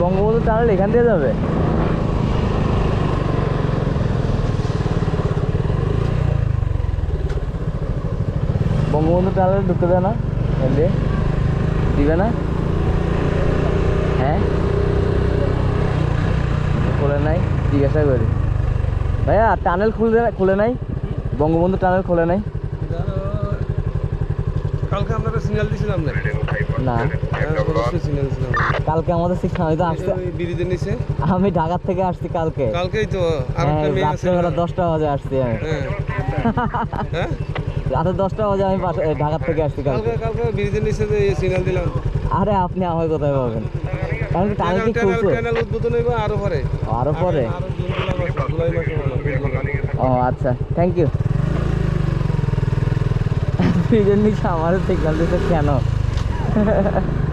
Bangabandhu tunnel এখান দিয়ে যাবে? বঙ্গবন্ধু টানেলে ঢুকতে দেয় না? এখান দিবে না? হ্যাঁ? খুলে নাই, জিজ্ঞাসা করি। ভাইয়া টানেল খুলে খুলে নাই? বঙ্গবন্ধু টানেল খুলে নাই? কালকে আপনারা সিগন্যাল দিয়েছিলাম না। না। অবশ্যই সিগন্যাল দিয়েছিলাম কালকে আমাদের শিক্ষা আমি তো ব্রিজের নিচে? আমি ঢাকার থেকে আসছি কালকে। কালকেই তো আর হ্যাঁ রাত্রেবেলা দশটা বাজে আসছি আমি। হ্যাঁ। হ্যাঁ? রাতে দশটা বাজে আমি ঢাকার থেকে আসছি কালকে। কালকে কালকে ব্রিজের নিচে যে সিগন্যাল দিলাম। আরে আপনি আমার কোথায় পাবেন? কারণ কি টানেল কি খুলছে? ট্যানাল উদ্বোধন হইব আরও পরে। আরও। ও আচ্ছা। থ্যাংক ইউ ব্রিজের নিচে আমার সিগন্যাল দিতে কেন? Ha ha ha ha.